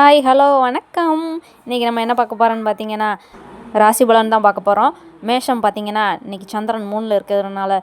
Hi hello வணக்கம். இன்றைக்கி நம்ம என்ன பார்க்க போகிறோன்னு பார்த்தீங்கன்னா ராசி பலன் தான் பார்க்க போகிறோம் மேஷம் பார்த்தீங்கன்னா இன்றைக்கி சந்திரன் மூணில் இருக்கிறதுனால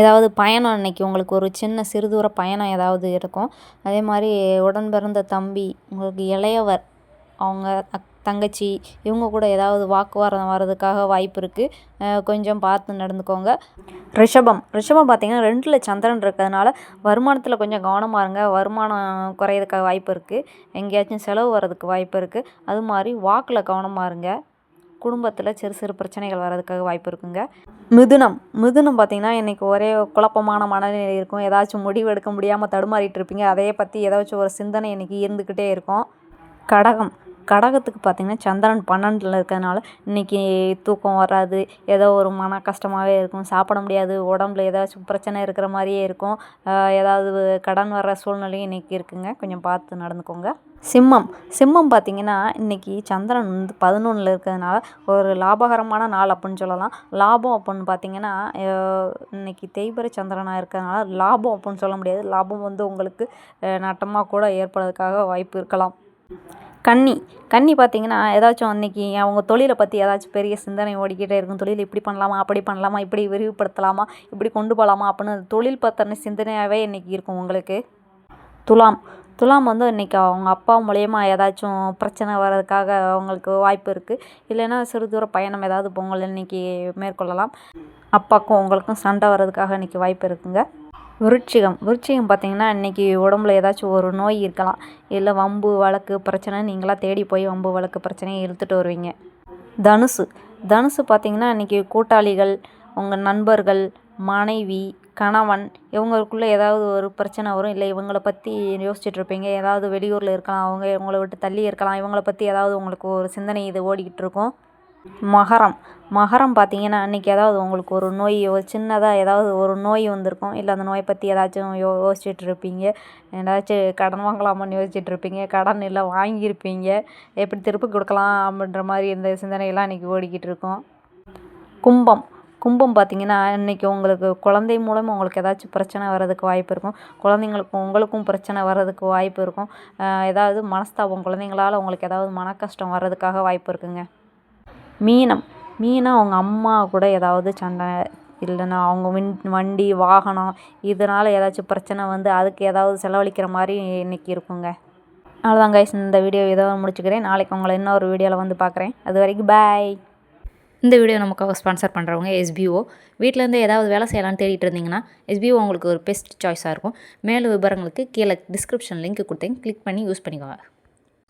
ஏதாவது பயணம் இன்றைக்கி உங்களுக்கு ஒரு சின்ன சிறுதூர பயணம் ஏதாவது இருக்கும். அதே மாதிரி உடன் பிறந்த தம்பி உங்களுக்கு இளையவர் அவங்க அக் தங்கச்சி இவங்க கூட ஏதாவது வாக்குவாதம் வர்றதுக்காக வாய்ப்பு இருக்குது கொஞ்சம் பார்த்து நடந்துக்கோங்க. ரிஷபம். ரிஷபம் பார்த்தீங்கன்னா ரெண்டில் சந்திரன் இருக்கிறதுனால வருமானத்தில் கொஞ்சம் கவனமாக இருங்க. வருமானம் குறையிறதுக்காக வாய்ப்பு இருக்குது எங்கேயாச்சும் செலவு வர்றதுக்கு வாய்ப்பு இருக்குது அது மாதிரி வாக்கில் கவனமாக இருங்க. குடும்பத்தில் சிறு சிறு பிரச்சனைகள் வர்றதுக்காக வாய்ப்பு இருக்குங்க. மிதுனம். மிதுனம் பார்த்திங்கன்னா இன்றைக்கி ஒரே குழப்பமான மனநிலை இருக்கும். ஏதாச்சும் முடிவு எடுக்க முடியாமல் தடுமாறிட்டு இருப்பீங்க. அதையே பற்றி ஏதாச்சும் ஒரு சிந்தனை இன்றைக்கி இருந்துக்கிட்டே இருக்கும். கடகம். கடகத்துக்கு பார்த்திங்கன்னா சந்திரன் பன்னெண்டில் இருக்கிறதுனால இன்றைக்கி தூக்கம் வராது ஏதோ ஒரு மன கஷ்டமாகவே இருக்கும் சாப்பிட முடியாது உடம்புல ஏதாச்சும் பிரச்சனை இருக்கிற மாதிரியே இருக்கும். ஏதாவது கடன் வர்ற சூழ்நிலையும் இன்றைக்கி இருக்குங்க. கொஞ்சம் பார்த்து நடந்துக்கோங்க. சிம்மம். சிம்மம் பார்த்திங்கன்னா இன்றைக்கி சந்திரன் வந்து பதினொன்றில் இருக்கிறதுனால ஒரு லாபகரமான நாள் அப்படின்னு சொல்லலாம். லாபம் அப்படின்னு பார்த்திங்கன்னா இன்றைக்கி இன்னைக்கு சந்திரனாக இருக்கிறதுனால லாபம் அப்படின்னு சொல்ல முடியாது. லாபம் வந்து உங்களுக்கு நட்டமாக கூட ஏற்படுறதுக்காக வாய்ப்பு இருக்கலாம். கன்னி கன்னி பார்த்தீங்கன்னா ஏதாச்சும் அன்றைக்கி அவங்க தொழிலை பற்றி ஏதாச்சும் பெரிய சிந்தனை ஓடிக்கிட்டே இருக்கும். தொழில் இப்படி பண்ணலாமா அப்படி பண்ணலாமா இப்படி விரிவுபடுத்தலாமா இப்படி கொண்டு போகலாமா அப்படின்னு தொழில் பற்றின சிந்தனையாகவே இன்றைக்கி இருக்கும் உங்களுக்கு. துலாம். துலாம் வந்து இன்றைக்கி அவங்க அப்பா மூலயமா ஏதாச்சும் பிரச்சனை வர்றதுக்காக அவங்களுக்கு வாய்ப்பு இருக்குது இல்லைன்னா சிறு தூர பயணம் ஏதாவது பொங்கல் இன்றைக்கி மேற்கொள்ளலாம். அப்பாவுக்கும் உங்களுக்கும் சண்டை வர்றதுக்காக இன்றைக்கி வாய்ப்பு இருக்குங்க. விருட்சிகம் விருட்சிகம் பார்த்தீங்கன்னா இன்றைக்கி உடம்புல ஏதாச்சும் ஒரு நோய் இருக்கலாம். இல்லை வம்பு வழக்கு பிரச்சனை நீங்களாக தேடி போய் வம்பு வழக்கு பிரச்சனையை இழுத்துட்டு வருவீங்க. தனுசு. தனுசு பார்த்தீங்கன்னா இன்றைக்கி கூட்டாளிகள் உங்கள் நண்பர்கள் மனைவி கணவன் இவங்களுக்குள்ளே ஏதாவது ஒரு பிரச்சனை வரும். இல்லை இவங்களை பற்றி யோசிச்சுட்டு இருப்பீங்க. ஏதாவது வெளியூரில் இருக்கலாம். அவங்க இவங்களை விட்டு தள்ளி இருக்கலாம். இவங்களை பற்றி ஏதாவது உங்களுக்கு ஒரு சிந்தனை இது ஓடிக்கிட்டு இருக்கும். மகரம். மகரம் பார்த்தீங்கன்னா அன்றைக்கி ஏதாவது உங்களுக்கு ஒரு நோய் ஒரு சின்னதாக ஏதாவது ஒரு நோய் வந்திருக்கும். இல்லை அந்த நோயை பற்றி ஏதாச்சும் யோ யோசிச்சுட்டு இருப்பீங்க. ஏதாச்சும் கடன் வாங்கலாமான்னு யோசிச்சுட்டு இருப்பீங்க. கடன் இல்லை வாங்கியிருப்பீங்க. எப்படி திருப்பி கொடுக்கலாம் அப்படின்ற மாதிரி இந்த சிந்தனையெல்லாம் அன்றைக்கி ஓடிக்கிட்டு இருக்கும். கும்பம். கும்பம் பார்த்தீங்கன்னா இன்றைக்கி உங்களுக்கு குழந்தை மூலமாக உங்களுக்கு ஏதாச்சும் பிரச்சனை வர்றதுக்கு வாய்ப்பு இருக்கும். குழந்தைங்களுக்கும் உங்களுக்கும் பிரச்சனை வர்றதுக்கு வாய்ப்பு இருக்கும். ஏதாவது மனஸ்தாபம் குழந்தைங்களால் உங்களுக்கு ஏதாவது மன கஷ்டம் வர்றதுக்காக வாய்ப்பு இருக்குங்க. மீனம். மீனம் அவங்க அம்மா கூட ஏதாவது சண்டை இல்லைன்னா அவங்க வின் வண்டி வாகனம் இதனால் ஏதாச்சும் பிரச்சனை வந்து அதுக்கு ஏதாவது செலவழிக்கிற மாதிரி இன்றைக்கி இருக்குங்க. அவ்வளோதான் கைஸ் இந்த வீடியோ இதோ முடிச்சுக்கிறேன். நாளைக்கு உங்களை இன்னொரு வீடியோவில் வந்து பார்க்குறேன். அது வரைக்கும் பாய் இந்த வீடியோ நமக்காக ஸ்பான்சர் பண்ணுறவங்க எஸ்பிஓ வீட்டிலேருந்து ஏதாவது வேலை செய்யலாம்னு தேடிட்டு இருந்தீங்கன்னா எஸ்பிஓ உங்களுக்கு ஒரு பெஸ்ட் சாய்ஸாக இருக்கும். மேலும் விவரங்களுக்கு கீழே டிஸ்கிரிப்ஷன் லிங்க் கொடுத்தேன். கிளிக் பண்ணி யூஸ் பண்ணிக்கோங்க.